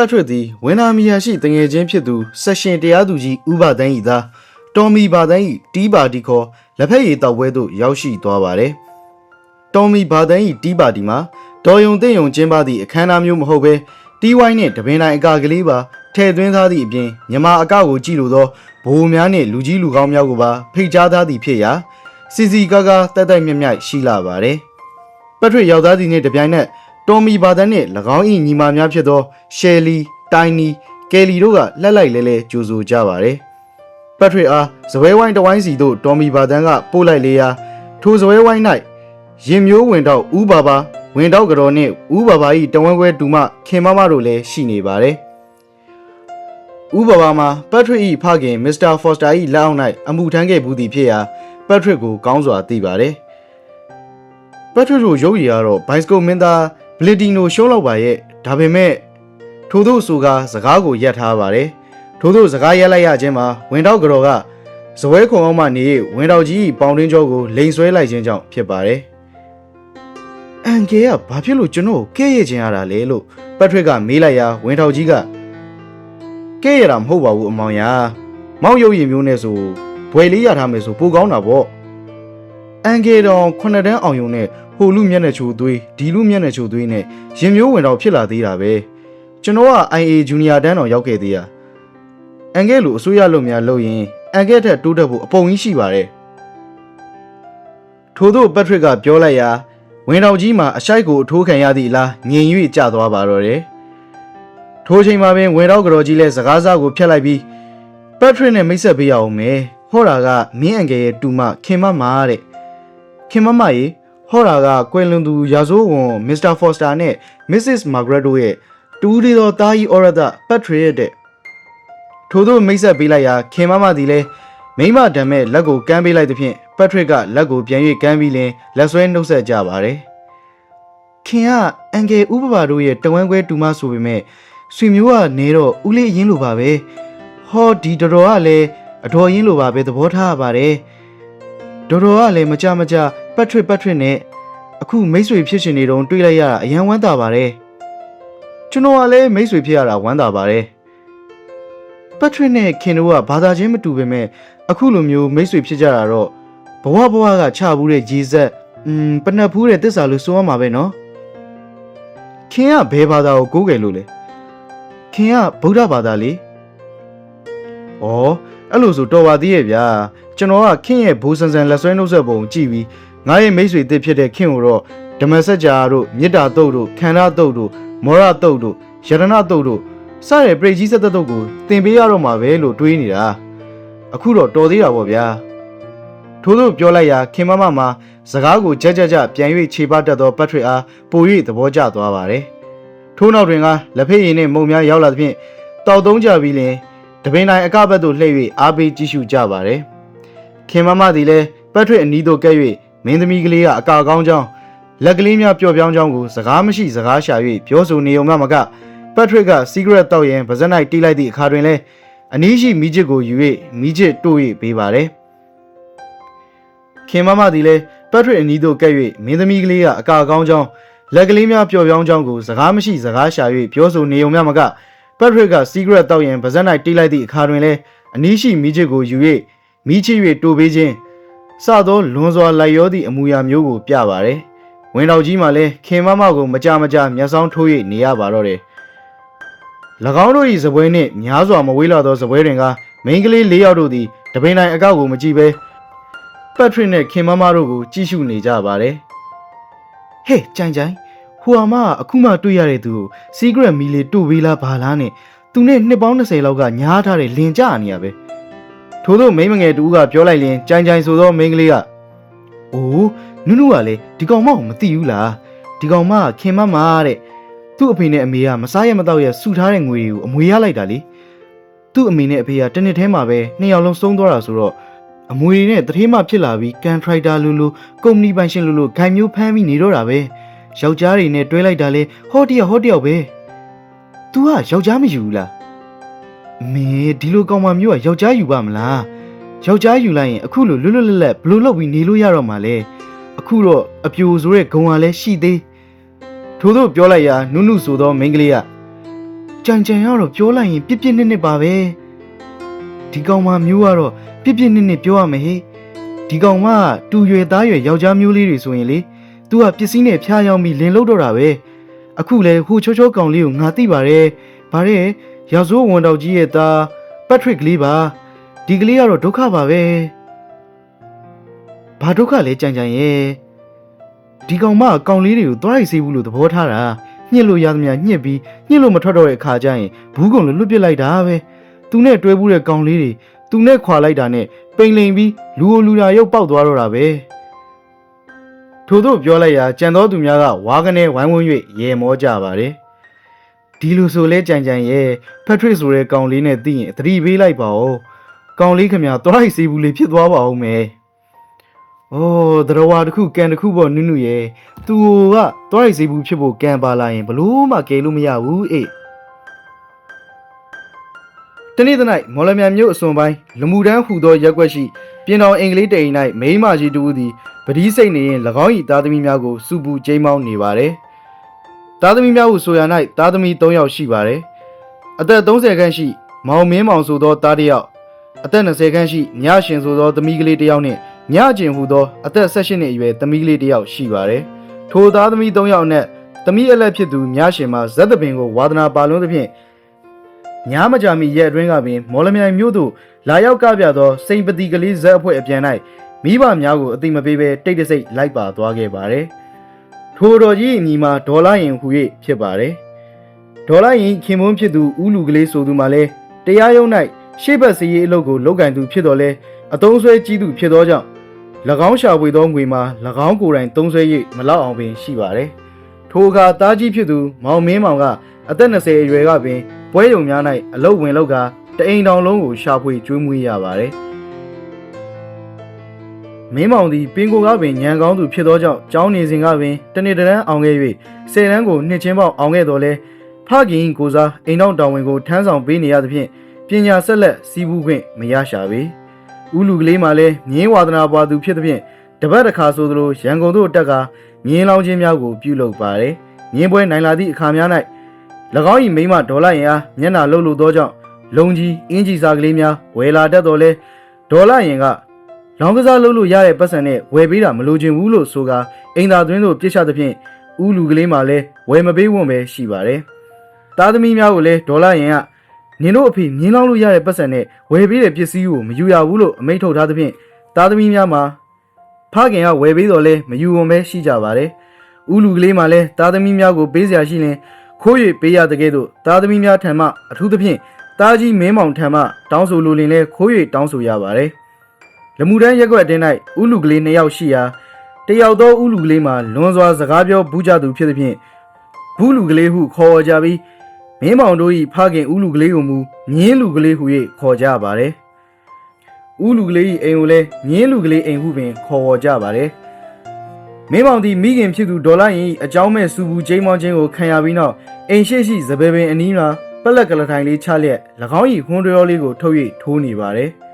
ပတ်ထွတ်သည်ဝင်းနာမီယာရှိတငယ်ချင်းဖြစ်သူဆက်ရှင်တရားသူကြီးဥပဒန်းဤသားတော်မီဘာဒန်းဤတီးပါတီခေါ်လက်ဖက်ရည်တောက်ပွဲသို့ရောက်ရှိသွားပါတယ်။တော်မီဘာဒန်းဤတီးပါတီမှာတော်ယုံတဲ့ယုံကျင်းပသည့်အခမ်းအနားမျိုးမဟုတ်ဘဲတီးဝိုင်းနှင့်တပင်တိုင်းအကာကလေးပါထည့်သွင်းထားသည့်အပြင်မြမအကောက်ကိုကြည့်လို့သောဘိုးများနှင့်လူကြီးလူကောင်းများကိုပါဖိတ်ကြားထားသည်ဖြစ်ရာစီစီကားကားတက်တိုက်မြက်မြက်ရှိလာပါတယ်။ပတ်ထွေရောက်သားသည်နှင့်တပြိုင်နက် တော်မီဘာသာနှင့်၎င်း၏ညီမများဖြစ်သောရှယ်လီတိုင်နီကယ်လီတို့ကလှက်လိုက်လဲလဲကြိုဆိုကြပါသည်ပတ်ထွေအားဇပွဲဝိုင်းတစ်ဝိုင်းစီသို့တော်မီဘာသန်းကပို့လိုက်လေရာထိုဇပွဲဝိုင်း၌ရင်မျိုးဝင်တော့ဥဘာဘာဝင်တော့ကြော်နှင့်ဥဘာဘာ၏တဝဲဝဲတူမခင်မမတို့လည်းရှိနေပါတယ်ဥဘာဘာမှာပတ်ထွေ၏ဖခင်မစ္စတာဖော့စတာ၏လက်အောက်၌အမှုထမ်းခဲ့ဘူးသည်ဖြစ်ရာပတ်ထွေကိုကောင်းစွာသိပါတယ်ပတ်ထရတို့ရုပ်ရည်ကတော့ဘိုက်စကိုမင်းသား ဘလီတီနိုရှုံးလောက်ပါရဲ့ဒါပေမဲ့ထို့သောဆိုကားစကားကိုရက်ထားပါတယ်ထို့သောစကားရက်လိုက်ရခြင်းမှာဝင်တော့ကြော်ကဇပွဲခုံအောင်မှနေဝင်တော့ကြီးပေါင်တွင်းကျောကိုလိန်ဆွဲလိုက်ခြင်းကြောင့်ဖြစ်ပါတယ်အန်ကေကဘာဖြစ်လို့ကျွန်တော်ကိုကဲ့ရဲ့ခြင်းရတာလဲလို့ပတ်ထရစ်ကမေးလိုက်ရာဝင်တော့ကြီးကကဲ့ရတာမဟုတ်ပါဘူးအမောင်ရမောင်ရုပ်ရည်မျိုးနဲ့ဆိုဘွယ်လေးရထားမယ်ဆိုပိုကောင်းတာပေါ့ အန်ကေတော်ခုနှစ်တန်းအောင်ယုံနဲ့ဟိုလူမျက်နှာချိုသွေးဒီလူမျက်နှာချိုသွေးနဲ့ရင်မျိုးဝင်တော့ဖြစ်လာသေးတာပဲကျွန်တော်က IA Junior တန်းတော်ရောက်ခဲ့သေးတာအန်ကဲလိုအစိုးရလုပ်များလုပ်ရင်အန်ကဲထက်တိုးတက်ဖို့အပုံကြီးရှိပါတယ်ထို့သောပက်ထရစ်ကပြောလိုက်ရာဝင်တော်ကြီးမှာအရှိုက်ကိုအထိုးခံရသည့်အလားငြိမ်၍ကျသွားပါတော့တယ်ထိုအချိန်မှာပင်ဝင်တော်ကြော်ကြီးလဲစကားစားကိုဖျက်လိုက်ပြီးပက်ထရစ်နဲ့မိတ်ဆက်ပေးရအောင်မယ်ဟောတာကမင်းအန်ကဲရဲ့တူမခင်မမာတဲ့ ခင်မမရေဟော်ရာကကွယ်လွန်သူရာဇိုးဝန်မစ္စတာဖော့စတာနဲ့မစ္စစ်မာဂရက်တို့ရဲ့တူးဒီတော်တာကြီးအော်ရဒပတ်ထရီရဲ့တဲ့ထို့သောမိတ်ဆက်ပေးလိုက်ရာခင်မမသည်လည်းမိမတံမဲ့လက်ကိုကမ်းပေးလိုက်သဖြင့်ပတ်ထရစ်ကလက်ကိုပြန်၍ကမ်းပြီးလင်လက်ဆွဲနှုတ်ဆက်ကြပါတယ်ခင်ကအန်ကယ်ဥပပါတို့ရဲ့တဝန်းခွဲတူမဆိုပေမဲ့ဆွေမျိုးကနေတော့ဦးလေးအရင်လိုပါပဲဟောဒီတော်တော်ကလည်းအတော်ရင်းလိုပါပဲသဘောထားရပါတယ် ဒေါ်တော်ကလည်းမကြမကြပတ်ထွတ်ပတ်ထွတ်နဲ့အခုမိတ်ဆွေဖြစ်ရှင်နေတုန်းတွေ့လိုက်ရတာအယံဝမ်းသာပါတယ်ကျွန်တော်ကလည်းမိတ်ဆွေဖြစ်ရတာဝမ်းသာပါတယ်ပတ်ထွတ်နဲ့ခင်တို့ကဘာသာချင်းမတူပေမဲ့အခုလိုမျိုးမိတ်ဆွေဖြစ်ကြတာတော့ဘဝဘဝကချဘူးတဲ့ရေဆက်อืมပနက်ဖူးတဲ့တစ္ဆာလို့ဆိုရမှာပဲနော်ခင်ကဘယ်ဘာသာကိုကိုးကွယ်လို့လဲခင်ကဗုဒ္ဓဘာသာလေဩအဲ့လိုဆိုတော်ပါသေးရဲ့ဗျာ ကျွန်တော်ကခင်ရဲ့ဘိုးဆန်ဆန်လက်ဆွဲနှုတ်ဆက်ပုံကြည့်ပြီးငါရဲ့မိတ်ဆွေတစ်ဖြစ်တဲ့ခင်ကိုတော့ဓမ္မစကြာတို့မေတ္တာတုတ်တို့ခန္ဓာတုတ်တို့မောရတုတ်တို့ယရဏတုတ်တို့စတဲ့ပရိကြီးဆက်သက်တုတ်ကိုသင်ပေးရတော့မှာပဲလို့တွေးနေတာအခုတော့တော်သေးတာပေါ့ဗျာထို့သောပြောလိုက်ရာခင်မမမှာစကားကိုကြက်ကြက်ကြက်ပြန်၍ခြေပတတ်သောပတ်ထွေအားပို၍သဘောကျသွားပါတယ်ထို့နောက်တွင်ကလက်ဖက်ရည်နှင့်မုံများရောက်လာသဖြင့်တောက်သုံးကြပြီးလင်တပင်တိုင်းအကဘက်သို့လှည့်၍အားပေးကြည့်ရှုကြပါတယ် ခင်မမသည်လည်းပတ်ထွေအနီးသို့ကဲ့၍မင်းသမီးကလေးကအကာကောင်းကြောင်းလက်ကလေးများပျော့ပြောင်းကြောင်းကိုစကားမရှိစကားရှာ၍ပြောဆိုနေုံမှမကပတ်ထွေကစီဂရက်တောက်ရင်ပါဇက်၌တီးလိုက်သည့်အခါတွင်လည်းအနီးရှိမိချစ်ကိုယူ၍မိချစ်တို့၍ပေးပါတယ်ခင်မမသည်လည်းပတ်ထွေအနီးသို့ကဲ့၍မင်းသမီးကလေးကအကာကောင်းကြောင်းလက်ကလေးများပျော့ပြောင်းကြောင်းကိုစကားမရှိစကားရှာ၍ပြောဆိုနေုံမှမကပတ်ထွေကစီဂရက်တောက်ရင်ပါဇက်၌တီးလိုက်သည့်အခါတွင်လည်းအနီးရှိမိချစ်ကိုယူ၍ မိချစ်၍တိုးပေးခြင်းစသောလွန်စွာလိုက်ရောသည့်အမူအရာမျိုးကိုပြပါတယ်။ဝင်တော်ကြီးမှလည်းခင်မမကိုမကြမကြမျက်စောင်းထိုး၍နေရပါတော့တယ်။၎င်းတို့၏ဇပွဲနှင့်များစွာမဝေးလာသောဇပွဲတွင်ကမိန်းကလေး၄ယောက်တို့သည်တပိန်တိုင်းအကောက်ကိုမကြည့်ဘဲပတ်ထရစ်နှင့်ခင်မမတို့ကိုကြည့်ရှုနေကြပါတယ်။ဟဲ့ကြိုင်ကြိုင်ဟိုအမကအခုမှတွေ့ရတဲ့သူကို secret မီလေးတို့ပေးလားဘာလားနဲ့သူနဲ့နှစ်ပေါင်း20လောက်ကညားထားတဲ့လင်ကြနေရပဲ။ ထို့သောမိန်းမငယ်တူကပြောလိုက်ရင်ကြိုင်ကြိုင်ဆိုသောမိန်းကလေးကအိုးနုနုကလည်းဒီကောင်မကိုမသိဘူးလားဒီကောင်မကခင်မမတဲ့သူ့အဖေနဲ့အမေကမစားရမတော့ရဆူထားတဲ့ငွေတွေကိုအမွေရလိုက်တာလေသူ့အမေနဲ့အဖေကတစ်နှစ်ထဲမှာပဲနှစ်ယောက်လုံးဆုံးသွားတာဆိုတော့အမွေတွေနဲ့တထေးမဖြစ်လာပြီးကန်ထရိုက်တာလူလူကုမ္ပဏီပိုင်ရှင်လူလူဂိုင်မျိုးဖမ်းပြီးနေတော့တာပဲယောက်ျားတွေနဲ့တွဲလိုက်တာလေဟောတယောက်ဟောတယောက်ပဲ तू ကယောက်ျားမယူဘူးလား မင်းဒီလိုကောင်မမျိုးကယောက်ျားယူပါမလားယောက်ျားယူလိုက်ရင်အခုလိုလွတ်လွတ်လပ်လပ်ဘလို့လုပ်ပြီးနေလို့ရတော့မှာလဲအခုတော့အပြိုဆိုတဲ့ဂုံကလည်းရှိသေးထို့သောပြောလိုက်ရာနုနုဆိုသောမိန်းကလေးကကြံကြံရတော့ပြောလိုက်ရင်ပြစ်ပြစ်နစ်နစ်ပါပဲဒီကောင်မမျိုးကတော့ပြစ်ပြစ်နစ်နစ်ပြောရမယ်ဟေ့ဒီကောင်မတူရွယ်သားရွယ်ယောက်ျားမျိုးလေးတွေဆိုရင်လေ तू ကပစ္စည်းနဲ့ဖျားရောက်ပြီးလင်လုတ်တော့တာပဲအခုလဲဟိုချိုးချိုးကောင်လေးကိုငါသိပါတယ်ဗါတဲ့ ရောက်စိုးဝန်တော်ကြီးရဲ့သားပက်ထရစ်ကလေးပါဒီကလေးကတော့ဒုက္ခပါပဲဘာဒုက္ခလဲကြံကြံရဲ့ဒီကောင်မကောင်လေးတွေကိုသွားရိုက်စေဘူးလို့သဘောထားတာညှစ်လို့ရသမျှညှစ်ပြီးညှစ်လို့မထွက်တော့တဲ့အခါကျရင်ဘူးကုံလို့လွတ်ပစ်လိုက်တာပဲသူနဲ့တွဲဘူးတဲ့ကောင်လေးတွေသူနဲ့ခွာလိုက်တာနဲ့ပိန်လိန်ပြီးလူအိုလူနာရုပ်ပေါက်သွားတော့တာပဲထို့သို့ပြောလိုက်ရာကြံသောသူများကဝါကနေဝိုင်းဝန်း၍ရေမောကြပါတယ်။ ဒီလိုဆိုလဲကြံကြံရဲ့ဖက်ထရစ်ဆိုတဲ့ကောင်လေးနဲ့သိရင်အသတိပေးလိုက်ပါဦး။ကောင်လေးခမသွားရိုက်စီဘူးလေးဖြစ်သွားပါဦးမယ်။အိုးတရဝါတစ်ခုကန်တစ်ခုပေါ့နုနုရဲ့သူကသွားရိုက်စီဘူးဖြစ်ဖို့ကန်ပါလာရင်ဘလို့မှကယ်လို့မရဘူးအေး။တနေ့တနေ့မော်လမြိုင်မြို့အစွန်ပိုင်းလမူတန်းဟူသောရက်ွက်ရှိပြင်တော်အင်္ဂလိပ်တိန်၌မိန်းမကြီးတူသည်ပတိစိတ်နေရင်၎င်း၏သားသမီးများကိုစုပူကျိမ်းမောင်းနေပါတယ်။ သားသမီးများဟုဆိုရ၌သားသမီး3ယောက်ရှိပါတယ်။အသက်30ခန့်ရှိမောင်မင်းမောင်ဆိုသောသားတစ်ယောက်အသက်20ခန့်ရှိညရှင်ဆိုသောသမီးကလေးတစ်ယောက်နှင့်ညကျင်ဟူသောအသက်18နှစ်အရွယ်သမီးကလေးတစ်ယောက်ရှိပါတယ်။ထိုသားသမီး3ယောက်နှင့်သမီးအလက်ဖြစ်သူညရှင်မှာဇက်သပင်ကိုဝါသနာပါလွန်းသဖြင့်ညာမကြမီရက်အတွင်းကပင် မော်လမြိုင်မြို့သို့လာရောက်ကပြသောစိန်ပတိကလေးဇက်အဖွဲ့အပြန်၌မိဘများကိုအသိမပေးဘဲတိတ်တဆိတ်လိုက်ပါသွားခဲ့ပါတယ်။ ထိုတော်ကြီးအမည်မှာဒေါ်လာရင်ဟူ၍ဖြစ်ပါတယ်။ဒေါ်လာရင်ခင်မွန်းဖြစ်သူဦးလူကလေးဆိုသူမှလည်းတရားရုံး၌ရှေ့ဘက်စည်ရေးအလုပ်ကိုလုပ်ကင်သူဖြစ်တော်လဲအတုံးဆွဲကြီးသူဖြစ်သောကြောင့်၎င်းရှာဖွေသောငွေမှာ၎င်းကိုယ်တိုင်သုံးဆွဲ၍မလောက်အောင်ပင်ရှိပါတယ်။ထိုအခါတားကြီးဖြစ်သူမောင်မင်းမောင်ကအသက်20အရွယ်ကပင်ပွဲရုံများ၌အလုတ်ဝင်လောက်ကတအိမ်တောင်လုံးကိုရှာဖွေကျွေးမွေးရပါတယ်။ မင်းမောင်သည်ပင်ကိုကပင်ညံကောင်းသူဖြစ်သောကြောင့်ကျောင်းနေစဉ်ကပင်တနေ့တန်းအောင်ခဲ့၍ဆယ်တန်းကိုနှစ်ချင်းပေါက်အောင်ခဲ့တော်လဲဖခင်ကိုစားအိမ်တော်တောင်ဝင်ကိုထမ်းဆောင်ပေးနေရသဖြင့်ပညာဆက်လက်စီးပူးခွင့်မရရှာပေ။ဦးလူကလေးမှလည်းမြင်းဝါဒနာပွားသူဖြစ်သဖြင့်တပတ်တစ်ခါဆိုသလိုရန်ကုန်သို့တက်ကမြင်းလောင်းခြင်းများကိုပြုလုပ်ပါတယ်။မြင်းပွဲနိုင်လာသည့်အခါများ၌၎င်း၏မိန်းမဒေါ်လာရင်အားမျက်နှာလှုပ်လို့သောကြောင့်လုံကြီးအင်းကြီးစားကလေးများဝယ်လာတတ်တော်လဲဒေါ်လာရင်က လောင်းကစားလုပ်လို့ရတဲ့ပတ်စံနဲ့ဝယ်ပေးတာမလိုချင်ဘူးလို့ဆိုကာအိမ်သာသွင်းသို့ပြစ်ချသဖြင့်ဥလူကလေးမှလည်းဝယ်မပေးဝွန့်ပဲရှိပါတယ်။သားသမီးများကိုလည်းဒေါ်လာရင်ကနင်တို့အဖေမြင်းလောင်းလို့ရတဲ့ပတ်စံနဲ့ဝယ်ပေးတဲ့ပစ္စည်းကိုမယူရဘူးလို့အမိန့်ထုတ်ထားသဖြင့်သားသမီးများမှာဖခင်ကဝယ်ပေးတော်လဲမယူဝွန့်ပဲရှိကြပါတယ်။ဥလူကလေးမှလည်းသားသမီးများကိုပေးစရာရှိရင်ခိုး၍ပေးရတဲ့ကဲ့သို့သားသမီးများထံမှအထူးသဖြင့်သားကြီးမင်းမောင်ထံမှတောင်းဆိုလိုလင်လဲခိုး၍တောင်းဆိုရပါတယ်။ လမှုတန်းရက်ွက်တင်း၌ဥလူကလေးနှစ်ယောက်ရှိရာတယောက်သောဥလူကလေးမှာလွန်စွာစကားပြောဘူးကြသူဖြစ်သဖြင့်ဘူးလူကလေးဟုခေါ်ဝေါ်ကြပြီးမင်းမောင်တို့၏ဖခင်ဥလူကလေးကိုမူမြင်းလူကလေးဟု၍ခေါ်ကြပါတယ်။ဥလူကလေး၏အိမ်ကိုလည်းမြင်းလူကလေးအိမ်ဟုပင်ခေါ်ဝေါ်ကြပါတယ်။မင်းမောင်သည်မိခင်ဖြစ်သူဒေါ်လာရင်၏အကြောင်းမဲ့စူဘူးကျိမ်းမောင်းခြင်းကိုခံရပြီးနောက်အိမ်ရှိရှိစပယ်ပင်အနီးမှာပက်လက်ကလထိုင်လေးချလျက်၎င်း၏ဟွန်းတရောလေးကိုထုတ်၍ထိုးနေပါတယ်။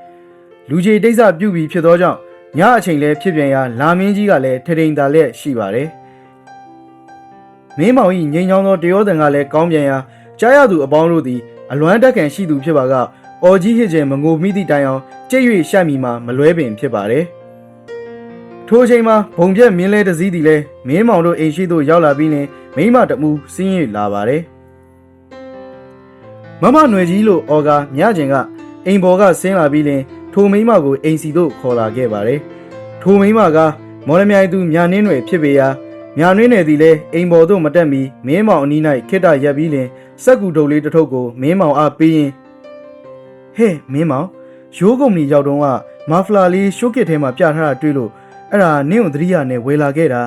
လူကြီးတိတ်ဆပြုပြီးဖြစ်သောကြောင့်ညအချိန်လဲဖြစ်ပြန်ရာလာမင်းကြီးကလည်းထထိန်တာလျက်ရှိပါတယ်။မင်းမောင်၏ငိန်ချောင်းသောတရောတန်ကလည်းကောင်းပြန်ရာကြားရသူအပေါင်းတို့သည်အလွမ်းတက်ကန်ရှိသူဖြစ်ပါကအော်ကြီးဟစ်ခြင်းမငိုမိသည့်တိုင်အောင်ကြိတ်၍ရှက်မိမှာမလွဲပင်ဖြစ်ပါတယ်။ထိုအချိန်မှာဘုံပြက်မြင်းလဲတစ်စီးတီလဲမင်းမောင်တို့အိမ်ရှိသို့ရောက်လာပြီးလင်မိမတမူစင်းရလာပါတယ်မမຫນွယ်ကြီးလို့အော်ကာညကျင်ကအိမ်ပေါ်ကဆင်းလာပြီးလင် ထိုမိမကိုအိမ်စီသို့ခေါ်လာခဲ့ပါတယ်ထိုမိမကမော်လမြိုင်သူညာနှင်းတွေဖြစ်ပေရာညာနှင်းနယ်သည်လဲအိမ်ပေါ်သို့မတက်မီမင်းမောင်အနီး၌ခိတ္တရက်ပြီးလင်စက်ကူတုပ်လေးတစ်ထုပ်ကိုမင်းမောင်အားပေးရင်ဟဲ့မင်းမောင်ရိုးကုမ္ပဏီရောက်တော့ကမာဖလာလေးရှိုးကစ်ထဲမှာပြထားတာတွေ့လို့အဲ့ဒါနင့်ကိုသတိရနဲ့ဝယ်လာခဲ့တာ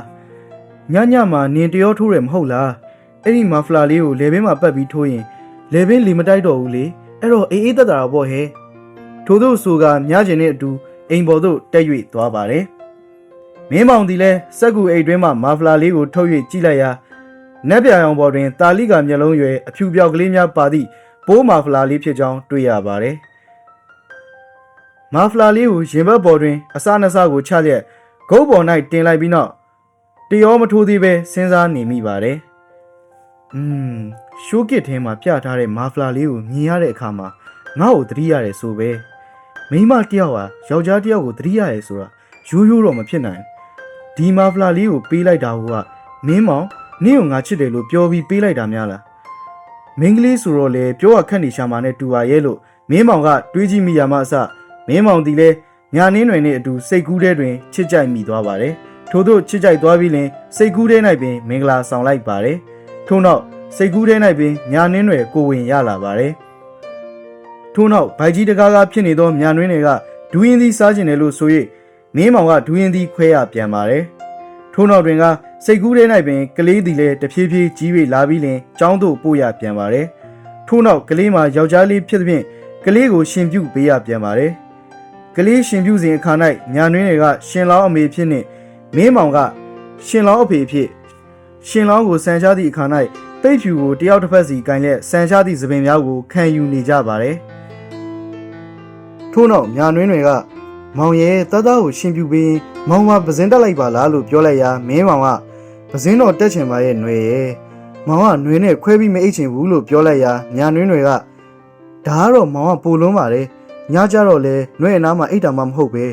ညညမှာနင်တရောထိုးရမဟုတ်လားအဲ့ဒီမာဖလာလေးကိုလေဘင်းမှာပတ်ပြီးထိုးရင်လေဘင်းလီမတိုက်တော့ဘူးလေအဲ့တော့အေးအေးတက်တာတော့ပေါ့ဟဲ့ ထို့သောဆိုကညကျင်နဲ့အတူအိမ်ပေါ်သို့တက်၍သွားပါတယ်မင်းမောင်ဒီလဲစက်ကူအိတ်တွင်းမှာမာဖလာလေးကိုထုတ်၍ကြည့်လိုက်ရာနက်ပြာရောင်ပေါ်တွင်တာလိကမျက်လုံးရွယ်အဖြူပြောက်ကလေးများပါသည့်ပိုးမာဖလာလေးဖြစ်ကြောင်းတွေ့ရပါတယ်မာဖလာလေးကိုရင်ဘတ်ပေါ်တွင်အစနှစကိုချလျက်ဂုတ်ပေါ်၌တင်လိုက်ပြီးနောက်တရောမထိုးသေးပဲစဉ်းစားနေမိပါတယ်။อืมရှိုးကစ်ထဲမှာပြထားတဲ့မာဖလာလေးကိုမြင်ရတဲ့အခါမှာငါ့ကိုသတိရတယ်ဆိုပဲ မိန်းမတစ်ယောက်ဟာယောက်ျားတစ်ယောက်ကိုသတိရတယ်ဆိုတာရိုးရိုးတော့မဖြစ်နိုင်ဘူးဒီမာဖလာလေးကိုပေးလိုက်တာကမင်းမောင်နင့်ကိုငါချစ်တယ်လို့ပြောပြီးပေးလိုက်တာများလားမင်းကလေးဆိုတော့လေပြောရခက်နေရှာမှာနဲ့တူပါရဲ့လို့မင်းမောင်ကတွေးကြည့်မိရမှအစမင်းမောင်ဒီလဲညာနင်းတွင်နဲ့အတူစိတ်ကူးထဲတွင်ချစ်ကြိုက်မိသွားပါတယ်ထို့သောချစ်ကြိုက်သွားပြီးလင်စိတ်ကူးထဲ၌ပင်မင်္ဂလာဆောင်လိုက်ပါတယ်ထို့နောက်စိတ်ကူးထဲ၌ပင်ညာနင်းတွေကိုဝင်ရလာပါတယ် ထို့နောက်ဗိုက်ကြီးတကားကားဖြစ်နေသောညာနင်းတွေကဒူးရင်သီးစားကျင်တယ်လို့ဆို၍မင်းမောင်ကဒူးရင်သီးခွဲရပြန်ပါတယ်ထို့နောက်တွင်ကစိတ်ကူးထဲ၌ပင်ကလေးသည်လည်းတဖြည်းဖြည်းကြီး၍လာပြီးလင်ကျောင်းသို့ပို့ရပြန်ပါတယ်ထို့နောက်ကလေးမှာယောက်ျားလေးဖြစ်သဖြင့်ကလေးကိုရှင်ပြုပေးရပြန်ပါတယ်ကလေးရှင်ပြုစဉ်အခါ၌ညာနင်းတွေကရှင်လောင်းအမေဖြစ်နှင့်မင်းမောင်ကရှင်လောင်းအဖေဖြစ်ရှင်လောင်းကိုစံချသည့်အခါ၌တိတ်ဖြူကိုတယောက်တစ်ဖက်စီကင်လက်စံချသည့်သပင်များကိုခံယူနေကြပါတယ် ထို့နောက်ညာနင်းတွေကမောင်ရဲ့တသားကိုရှင်ပြုပေးရင်မောင်ကပဇင်းတက်လိုက်ပါလားလို့ပြောလိုက်ရာမင်းမောင်ကပဇင်းတော်တက်ချင်ပါရဲ့ຫນွေရဲ့မောင်ကຫນွေနဲ့ခွဲပြီးမအိတ်ချင်ဘူးလို့ပြောလိုက်ရာညာနင်းတွေကဒါကတော့မောင်ကပိုလုံးပါတယ်ညကြတော့လဲຫນွေအနားမှာအိတ်တာမှမဟုတ်ပဲ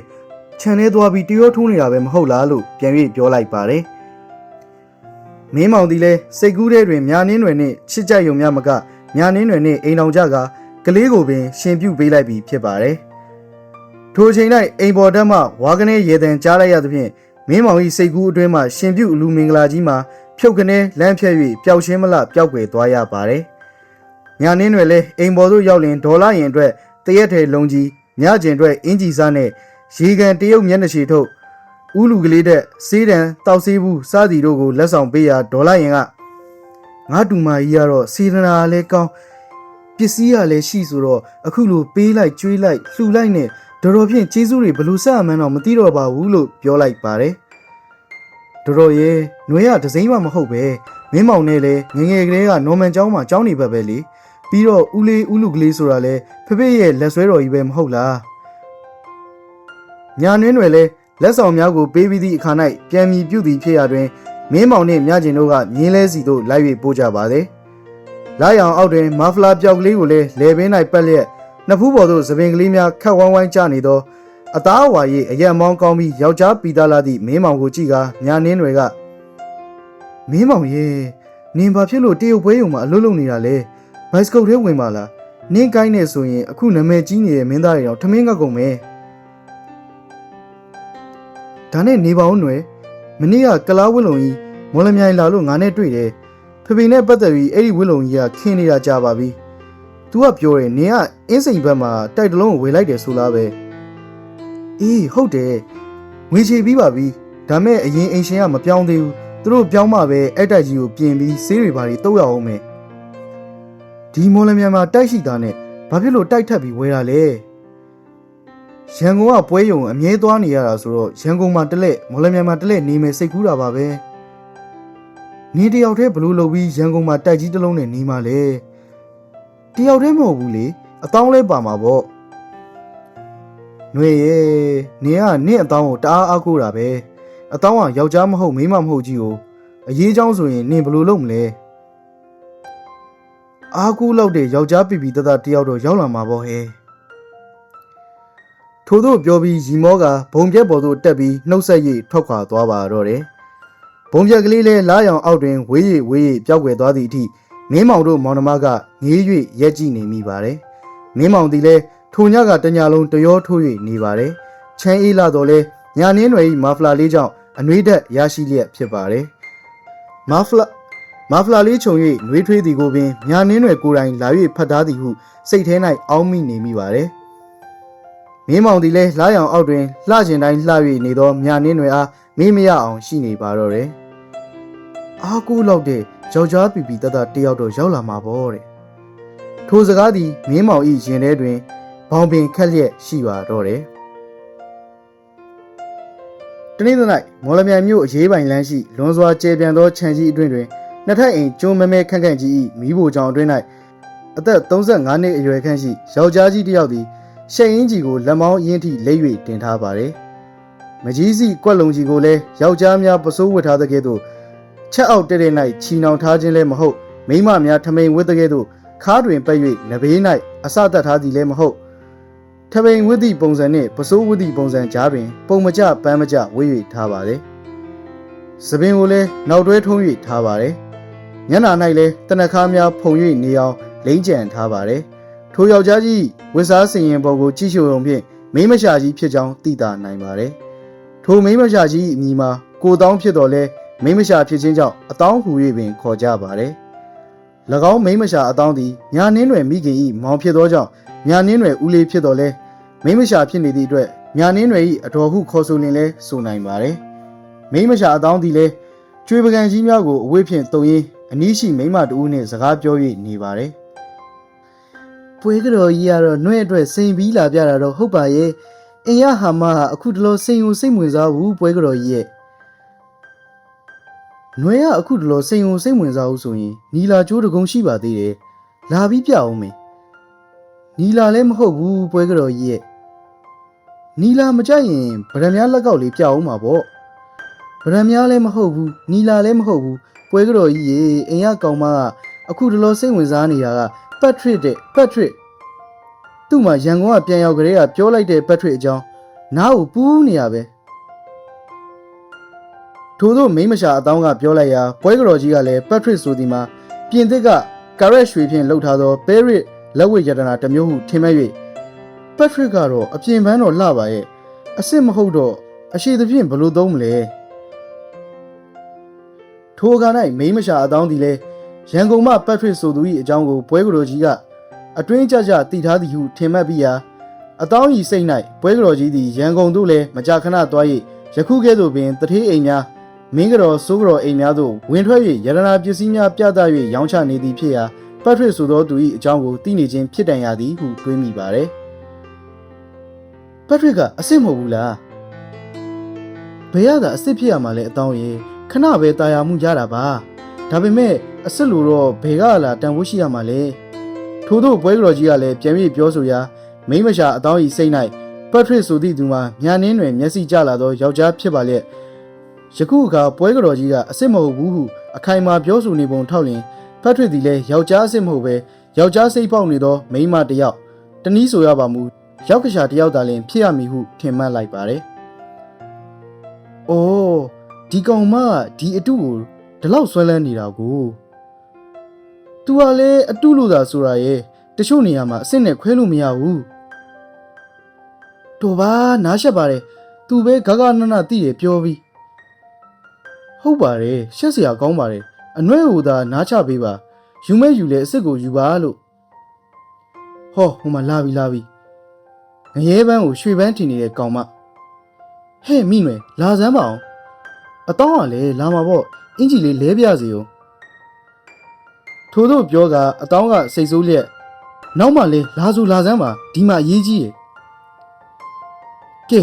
ခြံထဲသွားပြီးတရောထိုးနေတာပဲမဟုတ်လားလို့ပြန်၍ပြောလိုက်ပါတယ်မင်းမောင်ဒီလဲစိတ်ကူးတဲ့တွင်ညာနင်းတွေနဲ့ချစ်ကြိုက်ယုံများမကညာနင်းတွေနဲ့အိမ်တော်ကြက ကလေးကိုပင်ရှင်ပြုတ်ပေးလိုက်ပြီးဖြစ်ပါတယ်ထိုအချိန်၌အိမ်ပေါ်တက်မှဝါကနေရေတံကြားလိုက်ရသဖြင့်မင်းမောင်၏စိတ်ကူးအတွင်းမှရှင်ပြုတ်အလူမင်္ဂလာကြီးမှာဖြုတ်ကနေလမ်းဖြတ်၍ပျောက်ရှင်းမလပျောက်ကွယ်သွားရပါတယ်။ညာနင်းတွေလည်းအိမ်ပေါ်သို့ရောက်လင်ဒေါ်လာရင်အတွက်တရက်ထဲလုံးကြီးညကျင်အတွက်အင်ဂျီစားနဲ့ရေကန်တရုတ်မျက်နှာရှည်ထုတ်ဥလူကလေးတဲ့စေးတံတောက်ဆေးဘူးစားစီတို့ကိုလက်ဆောင်ပေးရာဒေါ်လာရင်ကငါတူမကြီးကတော့စေတနာလည်းကောင်း ပစ္စည်းရလည်းရှိဆိုတော့အခုလိုပေးလိုက်ကျွေးလိုက်လှူလိုက်နဲ့တော်တော်ဖြင့်ကျေးဇူးတွေဘလို့ဆက်အမှန်းတော့မသိတော့ပါဘူးလို့ပြောလိုက်ပါတယ်တော်တော်ရဲ့ຫນွေရဒစိမ့်မှမဟုတ်ပဲမင်းမောင်နဲ့လေငယ်ငယ်ကလေးကနော်မန်ကျောင်းမှာကျောင်းနေဘက်ပဲလေပြီးတော့ဦးလေးဦးလူကလေးဆိုတာလေဖဖေရဲ့လက်ဆွဲတော်ကြီးပဲမဟုတ်လားညာနွင်းတွေလည်းလက်ဆောင်များကိုပေးပြီးသည့်အခါ၌ပြန်မြည်ပြုတ်သည်ဖြစ်ရာတွင်မင်းမောင်နှင့်မြကျင်တို့ကမြင်းလဲစီသို့လိုက်၍ပို့ကြပါသည် လာရောင်အောက်တွင်မာဖလာပြောက်ကလေးကိုလည်းလေပင်၌ပတ်လျက်နှစ်ဖူးပေါ်သို့သပင်ကလေးများခက်ဝိုင်းဝိုင်းကျနေသောအသားအဝါရိအရက်မောင်းကောင်းပြီးယောက်ျားပီသားလာသည့်မင်းမောင်ကိုကြည့်ကာညာနင်းတွေကမင်းမောင်ရေနင်ဘာဖြစ်လို့တရုတ်ပွဲရုံမှာအလုပ်လုပ်နေတာလဲဘိုက်စကုတ်ထဲဝင်ပါလားနင်းကိုင်းနေဆိုရင်အခုနာမည်ကြီးနေတဲ့မင်းသားတွေတော့ထမင်းငတ်ကုန်မယ်ဒါနဲ့နေပါဦးຫນွယ်မနေ့ကကလားဝစ်လုံကြီးမော်လမြိုင်လာလို့ငါနဲ့တွေ့တယ် ဖေဖေနဲ့ပတ်သက်ပြီးအဲ့ဒီဝစ်လုံကြီးကခင်းနေတာကြာပါပြီ तू ကပြောတယ်နင်ကအင်းစိန်ဘက်မှာတိုက်တလုံးကိုဝေလိုက်တယ်ဆိုလားပဲအေးဟုတ်တယ်ငွေချေပြီးပါပြီဒါမဲ့အရင်အိမ်ရှင်ကမပြောင်းသေးဘူးသူတို့ပြောင်းမှပဲအဲ့တိုက်ကြီးကိုပြင်ပြီးဆေးတွေပါတွေတုတ်ရအောင်မယ်ဒီမော်လမြိုင်မှာတိုက်ရှိတာနဲ့ဘာဖြစ်လို့တိုက်ထပ်ပြီးဝဲတာလဲရန်ကုန်ကပွဲရုံအမြဲသွားနေရတာဆိုတော့ရန်ကုန်မှာတစ်လက်မော်လမြိုင်မှာတစ်လက်နေမယ်စိတ်ကူးတာပါပဲ နေတယောက်တည်းဘလို့လုပ်ပြီးရန်ကုန်မှာတိုက်ကြီးတစ်လုံးနဲ့နေမှလဲတယောက်တည်းမဟုတ်ဘူးလေအတောင်းလဲပါမှာပေါ့နှွေရဲ့နင်ကနင့်အတောင်းကိုတအားအားကိုးတာပဲအတောင်းကယောက်ျားမဟုတ်မိန်းမမဟုတ်ကြီးကိုအရေးချောင်းဆိုရင်နင်ဘလို့လုပ်မလဲအားကိုးလောက်တဲ့ယောက်ျားပြပြတတတယောက်တော့ရောက်လာမှာပေါ့ဟဲ့ထို့သောပြောပြီးရီမောကဘုံပြက်ပေါ်သို့တက်ပြီးနှုတ်ဆက်၍ထွက်ခွာသွားပါတော့တယ် ပြက်ကလေးလည်းလာရောင်အောက်တွင်ဝေး၍ဝေး၍ပျောက်ကွယ်သွားသည့်အထိမင်းမောင်တို့မောင်နှမကငေး၍ရက်ကြည့်နေမိပါတယ်။မင်းမောင်သည်လည်းထိုညကတညာလုံးတရောထိုး၍နေပါတယ်။ချမ်းအေးလာတော့လဲညာနင်းတွေမာဖလာလေးကြောင့်အနှွေးသက်ရရှိလျက်ဖြစ်ပါတယ်။မာဖလာမာဖလာလေးခြုံ၍နှွေးထွေးသည်ကိုပင်ညာနင်းတွေကိုယ်တိုင်လာ၍ဖတ်သားသည်ဟုစိတ်ထဲ၌အောင်းမိနေမိပါတယ်။မင်းမောင်သည်လည်းလာရောင်အောက်တွင်လှကျင်တိုင်းလှ၍နေသောညာနင်းတွေအားမေးမရအောင်ရှိနေပါတော့တယ်။ အားကိုးလောက်တဲ့ယောက်ျားပီပီတတတယောက်တော့ရောက်လာမှာပေါ့တဲ့ထိုစကားသည်မင်းမောင်ဤရင်ထဲတွင်ဘောင်ပင်ခက်လျက်ရှိပါတော့တယ်တနေ့သ၌မော်လမြိုင်မြို့အရေးပိုင်လမ်းရှိလွန်စွာကျဲပြန်သောခြံကြီးအတွင်းတွင်နှစ်ထပ်အိမ်ကျုံမဲမဲခန့်ခန့်ကြီး၏မိဖို့ကြောင်အတွင်း၌အသက်35နှစ်အရွယ်ခန့်ရှိယောက်ျားကြီးတစ်ယောက်သည်ရှက်အင်းကြီးကိုလက်မောင်းအင်းထိလက်၍တင်ထားပါသည်မကြီးစီကွက်လုံးကြီးကိုလည်းယောက်ျားများပစိုးဝတ်ထားတဲ့ကဲ့သို့ ချက်အောက်တဲ့တဲ့၌ချီနှောင်ထားခြင်းလည်းမဟုတ်မိန်းမများထမိန်ဝတ်တကဲ့သို့ခါးတွင်ပက်၍နဘေး၌အစတတ်ထားသည်လည်းမဟုတ်ထမိန်ဝတ်သည့်ပုံစံနှင့်ပစိုးဝတ်သည့်ပုံစံကြားတွင် ပုံမကျပန်းမကျဝေး၍ထားပါသည်။သပင်ကိုလည်းနောက်တွဲထုံး၍ထားပါတယ်။ညနာ၌လည်းတနခါးများဖုံ၍နေအောင်လိမ့်ကြံထားပါတယ်။ထိုယောက်ျားကြီးဝစ်စားစင်ရင်ပုံကိုကြည့်ရှုံဖြင့်မိန်းမရှာကြီးဖြစ်ကြောင်းသိတာနိုင်ပါတယ်။ထိုမိန်းမရှာကြီးအမည်မှာကိုတောင်းဖြစ်တော်လဲ မိန်းမရှာဖြစ်ခြင်းကြောင့်အတောင်းဟူ၍ပင်ခေါ်ကြပါတယ်။၎င်းမိန်းမရှာအတောင်းသည်ညာနှင်းတွင်မိခင်၏မောင်ဖြစ်သောကြောင့်ညာနှင်းတွင်ဦးလေးဖြစ်တော်လဲမိန်းမရှာဖြစ်နေသည့်အတွက်ညာနှင်းတွင်၏အတော်ဟုခေါ်ဆိုလင်လဲဆိုနိုင်ပါတယ်။မိန်းမရှာအတောင်းသည်လဲကျွေးပကံကြီးများကိုအဝေးဖြင့်တုံရင်းအနီးရှိမိန်းမတူနှင့်စကားပြော၍နေပါတယ်။ပွဲကတော်ကြီးကတော့နှွဲ့အတွက်စိန်ပြီးလာပြတာတော့ဟုတ်ပါရဲ့။အင်ရဟာမဟာအခုတလောစိန်ကိုစိတ်ဝင်စားဘူးပွဲကတော်ကြီးရဲ့။ နှွဲကအခုတလောစိန်ကိုစိတ်ဝင်စားဘူးဆိုရင်နီလာကျိုးတကုံရှိပါသေးတယ်။လာပြီးပြအောင်မေ။နီလာလည်းမဟုတ်ဘူးပွဲကတော်ကြီးရဲ့။နီလာမကြိုက်ရင်ဗရမ ्या လက်ကောက်လေးပြအောင်ပါပေါ့။ဗရမ ्या လည်းမဟုတ်ဘူးနီလာလည်းမဟုတ်ဘူးပွဲကတော်ကြီးရေအင်ရကောင်မကအခုတလောစိတ်ဝင်စားနေတာကပက်ထရစ်တဲ့ပက်ထရစ်သူ့မှာရန်ကုန်ကပြန်ရောက်ကြတဲ့ကပြောလိုက်တဲ့ပက်ထရစ်အကြောင်းနားကိုပူးနေရပဲ ထို့သောမိန်းမရှာအတောင်းကပြောလိုက်ရာပွဲကတော်ကြီးကလည်းပက်ထရစ်ဆိုဒီမှာပြင်သစ်ကကာရက်ရွှေဖြင့်လှုပ်ထားသောပဲရစ်လက်ဝတ်ရတနာတစ်မျိုးဟုထင်မဲ့၍ပက်ထရစ်ကတော့အပြင်ပန်းတော့လှပါရဲ့အစ်စ်မဟုတ်တော့အရှိသဖြင့်ဘယ်လိုသုံးမလဲထိုအခါ၌မိန်းမရှာအတောင်းသည်လဲရန်ကုန်မှပက်ထရစ်ဆိုသူ၏အကြောင်းကိုပွဲကတော်ကြီးကအတွင်းကြကြတည်ထားသည်ဟုထင်မှတ်ပြီးရာအတောင်းဤစိတ်၌ပွဲကတော်ကြီးသည်ရန်ကုန်သို့လည်းမကြာခဏသွား၍ယခုကဲ့သို့ပင်တထေးအိမ်များ မင်းကတော်စိုးကတော်အိမ်များသို့ဝင်ထွက်၍ရတနာပစ္စည်းများပြသ၍ရောင်းချနေသည်ဖြစ်ရာပက်ထရစ်ဆိုသောသူ၏အကြောင်းကိုသိနေခြင်းဖြစ်တန်ရသည်ဟုတွေးမိပါသည်ပက်ထရစ်ကအစ်စ်မဟုတ်ဘူးလားဘယ်ရတာအစ်စ်ဖြစ်ရမှာလဲအတောင်းရေခဏပဲတာယာမှုရတာပါဒါပေမဲ့အစ်စ်လိုတော့ဘယ်ကလာတန်ဖိုးရှိရမှာလဲထို့သောပွဲကတော်ကြီးကလည်းပြန်ပြီးပြောဆိုရာမိန်းမရှာအတောင်းဤစိတ်၌ပက်ထရစ်ဆိုသည့်သူမှာညာနှင်းတွင်မျက်စိကျလာသောယောက်ျားဖြစ်ပါလျက် ယခုအခါပွဲကတော်ကြီးကအစ်စ်မဟုတ်ဘူးဟုအခိုင်အမာပြောဆိုနေပုံထောက်လျင်ပက်ထရစ်သည်လည်းယောက်ျားအစ်စ်မဟုတ်ပဲယောက်ျားစိတ်ပေါက်နေသောမိန်းမတစ်ယောက်တနည်းဆိုရပါမူယောက်ကရှာတစ်ယောက်သာလျှင်ဖြစ်ရမည်ဟုထင်မှတ်လိုက်ပါတယ်။အိုးဒီကောင်မဒီအတုကိုဒီလောက်ဆွဲလန်းနေတာကို။ तू ကလည်းအတုလို့သာဆိုတာရဲ့တချို့နေရာမှာအစ်စ်နဲ့ခွဲလို့မရဘူး။တော်ပါနားရှက်ပါတယ်။ तू ပဲဂဂနနတိရပြောပြီး ဟုတ်ပါတယ်ရှက်စရာကောင်းပါတယ်အနှဲ့ဟူသာနားချပေးပါယူမဲ့ယူလဲအစ်စ်ကိုယူပါလို့ဟောဟိုမှာလာပြီလာပြီငရဲပန်းကိုရွှေပန်းထင်နေတဲ့ကောင်မဟဲ့မိမယ်လာစမ်းပါအောင်အတောင်းကလည်းလာမှာပေါ့အင်ဂျီလေးလဲပြစီဦးထို့သောပြောကအတောင်းကစိတ်ဆိုးလျက်နောက်မှလဲလာစုလာစမ်းပါဒီမှာအရေးကြီးရယ်ကဲ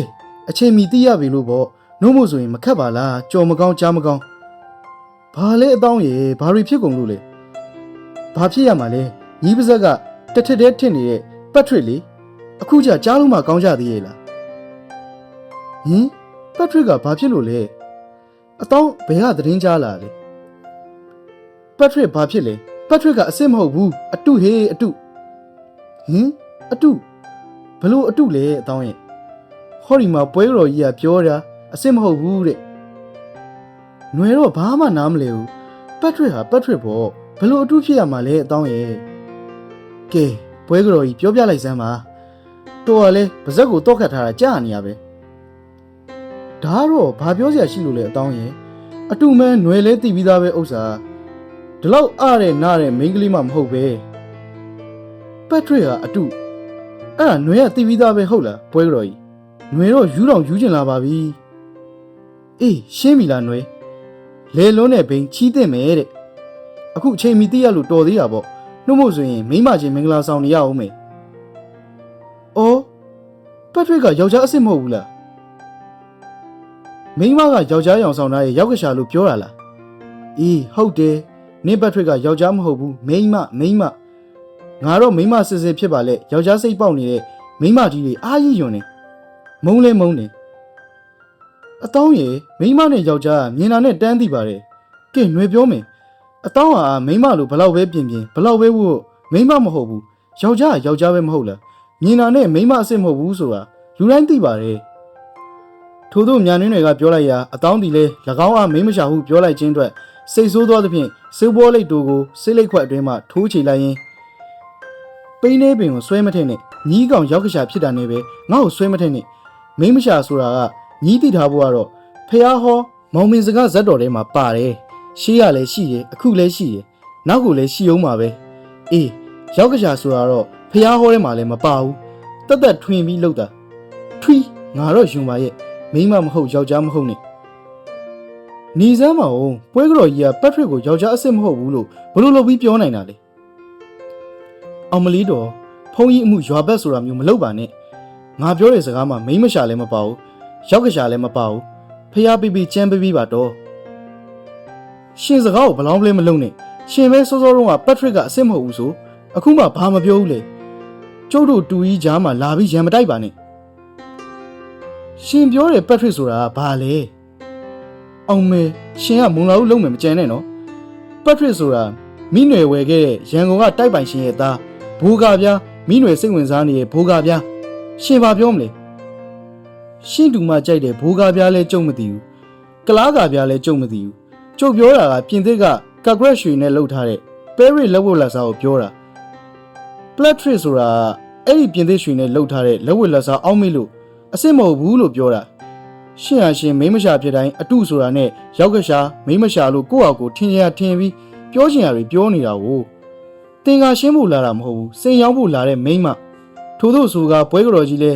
အချိန်မီသိရပြီလို့ပေါ့ နှုတ်မို့ဆိုရင်မခက်ပါလားကြော်မကောင်းကြားမကောင်းဘာလဲအတောင်းရေဘာတွေဖြစ်ကုန်လို့လဲဘာဖြစ်ရမှာလဲညီးပါဇက်ကတထက်တဲထစ်နေတဲ့ပတ်ထရစ်လေအခုကျကြားလို့မှကောင်းကြသေးရဲ့လားဟင်ပတ်ထရစ်ကဘာဖြစ်လို့လဲအတောင်းဘယ်ကသတင်းကြားလာလဲပတ်ထရစ်ဘာဖြစ်လဲပတ်ထရစ်ကအစ်စ်မဟုတ်ဘူးအတုဟေးအတုဟင်အတုဘလို့အတုလဲအတောင်းရဲ့ဟောဒီမှာပွဲတော်ကြီးကပြောတာ အစ်စ်မဟုတ်ဘူးတဲ့နွယ်တော့ဘာမှနားမလဲဘူးပတ်ထရစ်ဟာပတ်ထရစ်ပေါ့ဘလို့အတူဖြစ်ရမှာလဲအတောင်းရဲ့ကဲပွဲကြော်ကြီးပြောပြလိုက်စမ်းပါတော်ရလဲပါဇက်ကိုတော့ခတ်ထားတာကြားနေရပဲဒါတော့ဘာပြောစရာရှိလို့လဲအတောင်းရဲ့အတူမဲနွယ်လဲတည်ပြီးသားပဲဥစ္စာဒီလောက်အားတဲ့နားတဲ့မိန်းကလေးမှမဟုတ်ပဲပတ်ထရစ်ဟာအတူအဲ့ဒါနွယ်ကတည်ပြီးသားပဲဟုတ်လားပွဲကြော်ကြီးနွယ်တော့ယူတော်ယူကျင်လာပါပြီ အေးရှင်းပြီလားຫນွယ်လေလုံးနဲ့ဘိန်းချီးတဲ့မယ်တဲ့အခုအချိန်မီတည့်ရလို့တော်သေးတာပေါ့နှုတ်မို့ဆိုရင်မိမချင်းမင်္ဂလာဆောင်နေရအောင်မေ။အော်ပတ်ထရစ်ကယောက်ျားအစ်စ်မဟုတ်ဘူးလား။မိန်းမကယောက်ျားရောင်ဆောင်ထားရဲ့ရောက်ကရှာလို့ပြောတာလား။အေးဟုတ်တယ်။နင်းပတ်ထရစ်ကယောက်ျားမဟုတ်ဘူးမိန်းမမိန်းမငါတော့မိန်းမစစ်စစ်ဖြစ်ပါလေယောက်ျားစိတ်ပေါက်နေတဲ့မိန်းမကြီးတွေအားကြီးယွန်နေမုံလဲမုံနေ အတောင်းရေမိန်းမနဲ့ယောက်ျားကမြင်တာနဲ့တန်းသိပါတယ်။ကဲຫນွေပြောမယ်အတောင်းဟာမိန်းမလိုဘလောက်ပဲပြင်ပြင်ဘလောက်ပဲဝတ်မိန်းမမဟုတ်ဘူးယောက်ျားကယောက်ျားပဲမဟုတ်လားမြင်တာနဲ့မိန်းမအစ်စ်မဟုတ်ဘူးဆိုတာလူတိုင်းသိပါတယ်ထို့သောညာနင်းတွေကပြောလိုက်ရာအတောင်းတီလဲ၎င်းအားမိန်းမရှာဟုပြောလိုက်ခြင်းအတွက်စိတ်ဆိုးသောသဖြင့်စေဘောလိတ်တို့ကိုစိတ်လိတ်ခွက်အတွင်းမှထိုးချေလိုက်ရင်းပိန်းနေပင်ကိုဆွဲမထက်နဲ့ညီးကောင်ရောက်ကရှာဖြစ်တာနဲ့ပဲငါ့ကိုဆွဲမထက်နဲ့မိန်းမရှာဆိုတာက ညီးတိထားဖို့ကတော့ဖះဟောမောင်မင်းစကားဇက်တော်ထဲမှာပါတယ်ရှေးကလည်းရှိတယ်အခုလည်းရှိတယ်နောက်ကလည်းရှိအောင်ပါပဲအေးရောက်ကရှာဆိုတာတော့ဖះဟောထဲမှာလည်းမပါဘူးတက်တက်ထွင်ပြီးလှုပ်တာထွီငါတော့ယုံပါရဲ့မိန်းမမဟုတ်ယောက်ျားမဟုတ်နဲ့နီစမ်းမအောင်ပွဲကြော်ကြီးကပက်ထရစ်ကိုယောက်ျားအစ်စ်မဟုတ်ဘူးလို့ဘလို့လို့ပြီးပြောနိုင်တာလေအောင်မလီတော်ဖုန်းကြီးအမှုရွာဘက်ဆိုတာမျိုးမလုပ်ပါနဲ့ငါပြောတဲ့စကားမှာမိန်းမရှာလည်းမပါဘူး ရောက်ကရှာလည်းမပါဘူးဖះပြပြချမ်းပြပြပါတော့ရှင်စကားကိုဘလောင်းပလဲမလုံးနဲ့ရှင်ပဲစောစောတုန်းကပက်ထရစ်ကအစ်စ်မဟုတ်ဘူးဆိုအခုမှဘာမပြောဘူးလေကျုပ်တို့တူကြီးကြားမှာလာပြီးရံမတိုက်ပါနဲ့ရှင်ပြောတဲ့ပက်ထရစ်ဆိုတာကဘာလဲအောင်မေရှင်ကမုံလာဦးလုံးမယ်မကြံနဲ့နော်ပက်ထရစ်ဆိုတာမိနွယ်ဝယ်ခဲ့တဲ့ရန်ကုန်ကတိုက်ပိုင်ရှင်ရဲ့သားဘိုးကပြားမိနွယ်စိတ်ဝင်စားနေတဲ့ဘိုးကပြားရှင်ဘာပြောမလဲ ရှင့်တူမကြိုက်တဲ့ဘိုးကပြားလဲကြုံမသိဘူးကလားကပြားလဲကြုံမသိဘူးကျုပ်ပြောတာကပြင်သစ်ကကဂရက်ရွှေနဲ့လှုပ်ထားတဲ့ပဲရစ်လက်ဝတ်လက်စားကိုပြောတာ Platrit ဆိုတာအဲ့ဒီပြင်သစ်ရွှေနဲ့လှုပ်ထားတဲ့လက်ဝတ်လက်စားအောက်မေ့လို့အစ်စ်မဟုတ်ဘူးလို့ပြောတာရှင့်ဟာရှင်မိန်းမရှာဖြစ်တိုင်းအတုဆိုတာနဲ့ရောက်ကရှာမိန်းမရှာလို့ကိုယ့်ဟာကိုယ်ထင်ရထင်ပြီးပြောချင်ရတွေပြောနေတာကိုတင်ကရှင်းဖို့လာတာမဟုတ်ဘူးစင်ရောက်ဖို့လာတဲ့မိန်းမထို့သောဆိုကပွဲကြော်ကြီးလဲ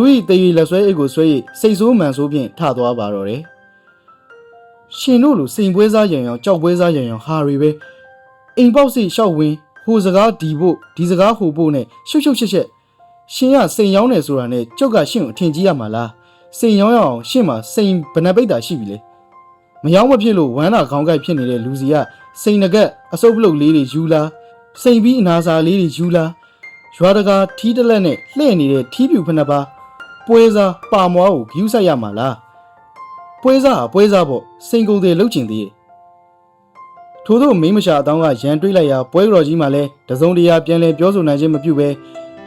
သူ၏တည်ရည်လက်ဆွဲအိတ်ကိုဆွဲ၍စိတ်ဆိုးမှန်ဆိုးဖြင့်ထသွားပါတော့တယ်ရှင်တို့လိုစိန်ပွဲစားရံရောင်ကြောက်ပွဲစားရံရောင်ဟာတွေပဲအိမ်ပေါက်စီရှောက်ဝင်ဟိုစကားဒီဖို့ဒီစကားဟိုဖို့နဲ့ရှုပ်ရှုပ်ရှက်ရှက်ရှင်ကစိန်ရောင်းနေဆိုတာနဲ့ကျုပ်ကရှင့်ကိုအထင်ကြီးရမှာလားစိန်ရောင်းရအောင်ရှင့်မှာစိန်ဘဏ္ဍပိတ်တာရှိပြီလေမရောင်းမဖြစ်လို့ဝမ်းသာခေါင်းကိုက်ဖြစ်နေတဲ့လူစီကစိန်ငကက်အစုပ်ပလုတ်လေးတွေယူလာစိန်ပြီးအနာစာလေးတွေယူလာရွာတကာထီးတလက်နဲ့လှည့်နေတဲ့ထီးပြူဖက်နှပါ ပွဲစားပါမွားကိုဂယူးဆက်ရမှာလားပွဲစားဟာပွဲစားပေါ့စိန်ကုန်တွေလှုပ်ချင်သေးရဲ့ထို့သောမိန်းမရှာအတောင်းကရန်တွေးလိုက်ရာပွဲတော်ကြီးမှလည်းတစုံတရာပြန်လည်ပြောဆိုနိုင်ခြင်းမပြုဘဲ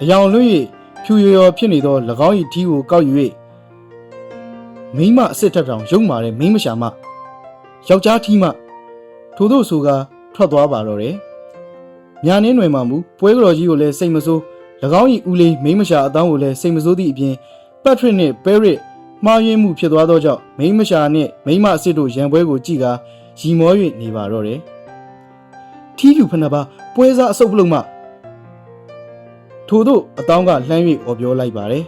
အယောင်လွှင့်၍ဖြူရော်ရော်ဖြစ်နေသော၎င်း၏ထီးကိုကောက်ယူ၍မိန်းမအစ်စ်ထက်တောင်ရုံမာတဲ့မိန်းမရှာမယောက်ျားထီးမထို့သောဆိုကထွက်သွားပါတော့တယ်ညာနှင်းတွေမှာမူပွဲတော်ကြီးကိုလည်းစိတ်မဆိုး၎င်း၏ဦးလေးမိန်းမရှာအတောင်းကိုလည်းစိတ်မဆိုးသည့်အပြင် ပတ်ထရစ်နှင့်ပဲရစ်မှားယွင်းမှုဖြစ်သွားသောကြောင့်မိန်းမရှာနှင့်မိန်းမအစ်စ်တို့ရန်ပွဲကိုကြည့်ကာရီမော၍နေပါတော့တယ်ထီးဖြူဖဏပါပွဲစားအစုပ်ပလုံးမှထို့သောအတောင်းကလှမ်း၍អော်ပြောလိုက်ပါတယ်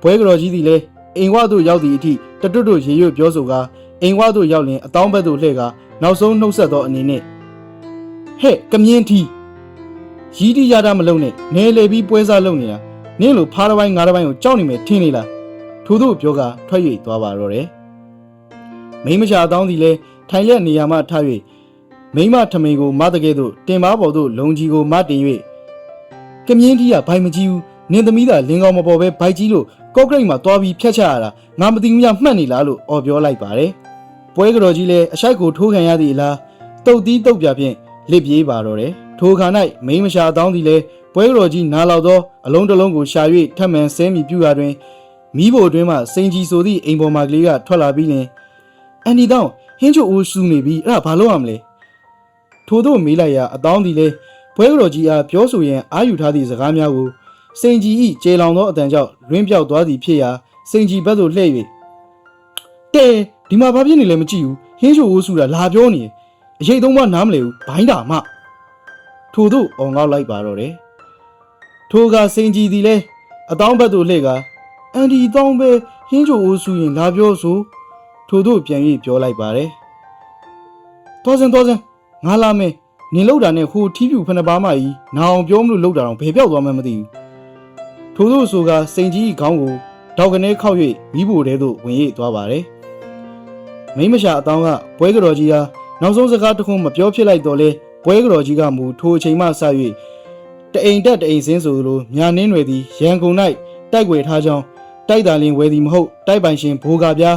ပွဲကြော်ကြီးသည်လည်းအိမ်ဝသို့ရောက်သည့်အထိတတွတ်တွတ်ရေရွတ်ပြောဆိုကာအိမ်ဝသို့ရောက်လင်အတောင်းဘက်သို့လှည့်ကာနောက်ဆုံးနှုတ်ဆက်သောအနေနဲ့ဟဲ့ကမြင်းထီးရီးတီးရတာမလုံနဲ့နေလေပြီးပွဲစားလုံနေတာ နင်းလိုဖားတစ်ပိုင်းငါးတစ်ပိုင်းကိုကြောက်နေမယ်ထင်နေလားထို့သောပြောကာထွက်၍သွားပါတော့တယ်မိန်းမရှာအတောင်းသည်လည်းထိုင်ရက်နေရာမှထား၍မိန်းမထမိန်ကိုမတကယ်သို့တင်ပါပေါ်သို့လုံကြီးကိုမတင်၍ကမြင်းကြီးကဘိုင်မကြီးဘူးနင်းသမီးသာလင်းကောင်းမပေါ်ပဲဘိုက်ကြီးလို့ကော့ဂရိတ်မှာတွားပြီးဖျက်ချရတာငါမသိဘူးညမှတ်နေလားလို့អော်ပြောလိုက်ပါတယ်ပွဲကြော်ကြီးလည်းအရှိုက်ကိုထိုးခံရသည့်အလားတုတ်တီးတုတ်ပြဖြင့်လစ်ပြေးပါတော့တယ် ထိုခါ၌မိန်းမရှာတောင်းသည်လည်းပွဲကြော်ကြီးနားလောက်သောအလုံးတစ်လုံးကိုရှာ၍ထပ်မံဆဲမိပြူရာတွင်မိဖို့အတွင်းမှစိန်ကြီးဆိုသည့်အိမ်ပေါ်မှကလေးကထွက်လာပြီးလင်အန်ဒီတောင်းဟင်းချိုအိုးစူနေပြီအဲ့ဒါဘာလို့ရမလဲထို့သောမေးလိုက်ရာအတောင်းသည်လည်းပွဲကြော်ကြီးအားပြောဆိုရန်အာယူထားသည့်စကားများကိုစိန်ကြီး၏ကျေလောင်သောအတန်ကြောင့်လွင်းပြောက်သွားသည်ဖြစ်ရာစိန်ကြီးဘက်သို့လှည့်၍တဲဒီမှာဘာဖြစ်နေလဲမကြည့်ဘူးဟင်းချိုအိုးစူတာလာပြောနေတယ်အရေးသုံးပါနားမလဲဘူးဘိုင်းတာမှ ထို့သို့အောင်ကောက်လိုက်ပါတော့တယ်ထိုကစိန်ကြီးသည်လည်းအတောင်းဘက်သို့လှည့်ကအန်ဒီတောင်းပဲဟင်းချိုအိုးစူရင်လာပြောဆိုထို့သို့ပြန်၍ပြောလိုက်ပါတယ်တော်စင်တော်စင်ငါလာမယ်နင်လောက်တာနဲ့ဟိုထီးပြူဖဏပါမကြီးနာအောင်ပြောမလို့လောက်တာတော့ဘယ်ပြောက်သွားမှမသိဘူးထို့သို့ဆိုကစိန်ကြီးခေါင်းကိုဒေါက်ကနေခောက်၍မိဖို့တဲသို့ဝင်၍သွားပါတယ်မိမရှာအတောင်းကပွဲကြော်ကြီးဟာနောက်ဆုံးစကားတစ်ခုမပြောဖြစ်လိုက်တော့လဲ ပွဲကြော်ကြီးကမူထိုအချိန်မှစ၍တအိမ်တက်တအိမ်စင်းဆိုလိုညာနှင်းတွေသည်ရန်ကုန်၌တိုက်ွယ်ထားကြောင်းတိုက်တာလင်ဝယ်သည်မဟုတ်တိုက်ပိုင်ရှင်ဘိုးကပြား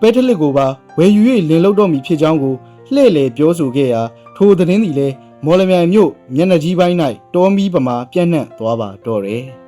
ပဲထလစ်ကိုပါဝယ်ယူ၍လင်လုတ်တော့မည်ဖြစ်ကြောင်းကိုလှည့်လေပြောဆိုခဲ့ရာထိုသတင်းသည်လည်းမော်လမြိုင်မြို့မျက်နှာကြီးပိုင်း၌တောမီပမာပြန့်နှံ့သွားပါတော့တယ်